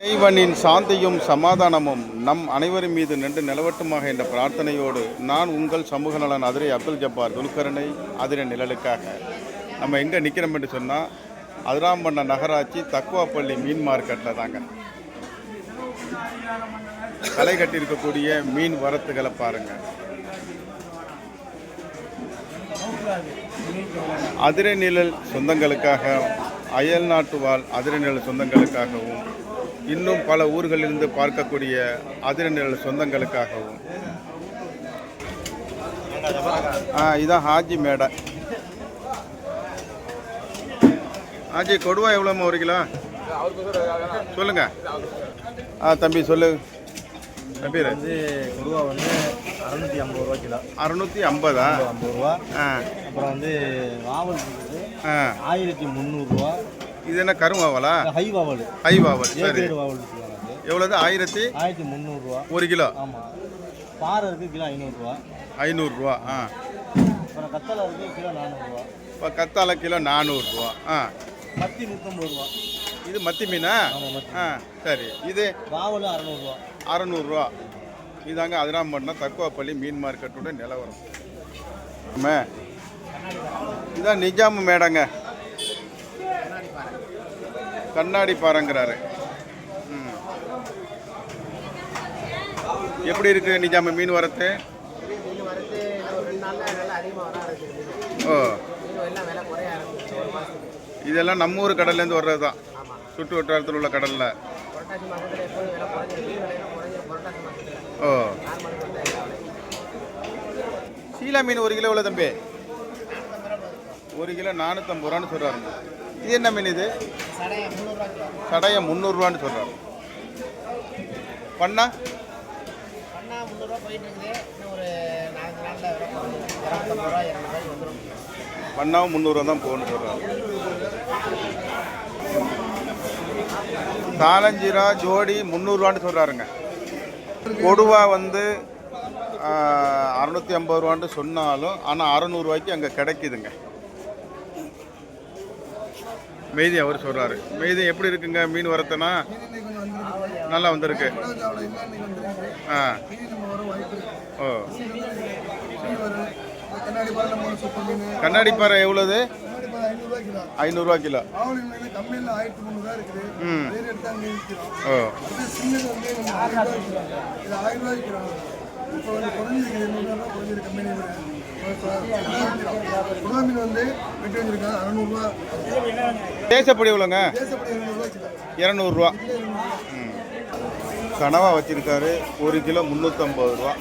இறைவனின் சாந்தியும் சமாதானமும் நம் அனைவரின் மீது நின்று நிலவட்டுமாக என்ற பிரார்த்தனையோடு நான் உங்கள் சமூக நலன் அதிரை அப்துல் ஜப்பார் துல்கரனை அதிரை நிழலுக்காக. நம்ம எங்கே நிற்கிறோம் என்று சொன்னால் அதிராம்பண்ண நகராட்சி தக்குவாப்பள்ளி மீன் மார்க்கெட்டில் தாங்க. களை கட்டியிருக்கக்கூடிய மீன் வரத்துகளை பாருங்கள் அதிரை நிழல் சொந்தங்களுக்காக அயல் நாட்டு வாழ் அதிரை நிழல் சொந்தங்களுக்காகவும் இன்னும் பல ஊர்களிலிருந்து பார்க்கக்கூடிய அதிரை நிழல் சொந்தங்களுக்காகவும். இதான் ஹாஜி மேடை. ஹாஜி கொடுவா எவ்வளோம்மா ஒரு கிலோ? சொல்லுங்க. ஆ தம்பி சொல்லு. தம்பி வந்து கொடுவா வந்து அறுநூத்தி ஐம்பது ரூபா கிலோ. அறுநூற்றி ஐம்பதா? ஐம்பது ரூபா. அப்புறம் வந்து வாவல் ஆயிரத்தி முந்நூறுரூவா இது என்ன கருவாவலா ஹை வாவல். ஹை வாவல் சரி. வாவல் எவ்வளோது ஆயிரத்தி ஆயிரத்தி முந்நூறுரூவா ஒரு கிலோ. ஆமாம் பாறை இருக்குது கிலோ ஐநூறுரூவா ஐநூறுரூவா ஆ. அப்புறம் கத்தலை இருக்குது கிலோ நானூறுரூவா இப்போ கத்தாழை கிலோ நானூறுரூவா ஆ. மத்தி நூற்றம்பது ரூபா இது மத்தி மீனா? ஆ சரி. இது வாவல் அறநூறுவா. அறநூறுரூவா இதாங்க அதிராம்பட்டினம் தக்குவாப்பள்ளி மீன் மார்க்கெட்டோட நிலவரம். இதான் நிஜாமு மேடங்க. கண்ணாடி பாறைங்கிறாரு. ம். எப்படி இருக்கு நிஜாமு மீன் வரத்து? ஓ. இதெல்லாம் நம்ம ஊர் கடல்லேருந்து வர்றது தான். சுற்று வட்டாரத்தில் உள்ள கடலில். ஓ. சீலா மீன் ஒரு கிலோ எவ்வளோ தம்பி? ஒரு கிலோ நானூற்றம்பது ரூபான்னு சொல்கிறாருங்க இது என்ன மீன் இது? சடையம் முந்நூறுரூவான்னு சொல்கிறாரு பண்ணா? முந்நூறுரூவா நாலஞ்சு பண்ணாவும் முந்நூறுவா தான் போகணும்னு சொல்கிறாரு தாளஞ்சிரா ஜோடி முந்நூறுரூவான்னு சொல்கிறாருங்க கொடுவா வந்து அறநூற்றி ஐம்பது ரூபான்னு சொன்னாலும் ஆனால் அறநூறுவாய்க்கு அங்கே கிடைக்குதுங்க. மெய்தி அவர் சொல்கிறாரு மெய்தி எப்படி இருக்குங்க? மீன் வரத்தனா நல்லா வந்திருக்கு. ஆ. ஓ. கண்ணாடி பாறை எவ்வளோது ஐநூறுரூவா கிலோ. ம். ஓ. இப்போ வந்து குறைஞ்சிருக்கு எண்ணூறுரூவா குறைஞ்சிருக்கு கம்பெனி புதா மீன் வந்து வெட்டி வச்சிருக்காங்க. அறநூறுவா. தேசப்படி எவ்வளோங்க? தேசப்படி இரநூறுவா. இரநூறுவா. கனவா வச்சிருக்காரு. ஒரு கிலோ முந்நூற்றம்பது ரூபா.